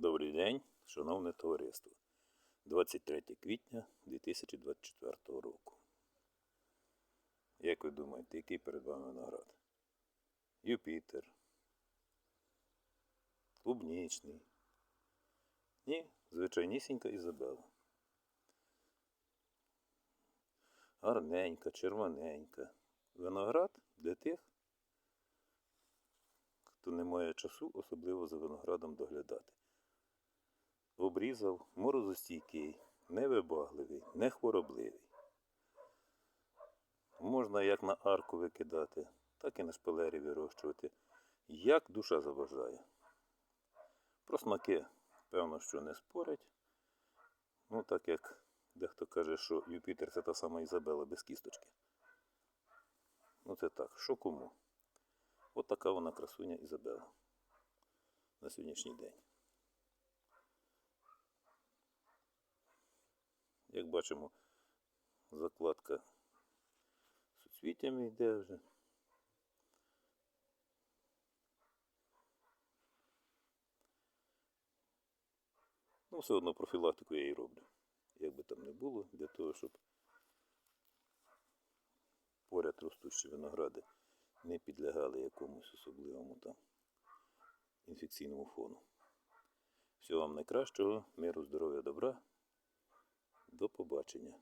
Добрий день, шановне товариство. 23 квітня 2024 року. Як ви думаєте, який перед вами виноград? Юпітер. Клубнічний. Ні, звичайнісінька Ізабела. Гарненька, червоненька. Виноград для тих, хто не має часу особливо за виноградом доглядати. Обрізав, морозостійкий, невибагливий, не хворобливий. Можна як на арку викидати, так і на шпалері вирощувати, як душа забажає. Про смаки, певно, що не спорять. Ну, так як дехто каже, що Юпітер це та сама Ізабела без кісточки. Ну це так, що кому? От така вона красуня Ізабела на сьогоднішній день. Як бачимо, закладка суцвіттями йде вже. Ну, все одно профілактику я і роблю. Як би там не було, для того, щоб поряд ростущі виногради не підлягали якомусь особливому там інфекційному фону. Всього вам найкращого, миру, здоров'я, добра. До побачення.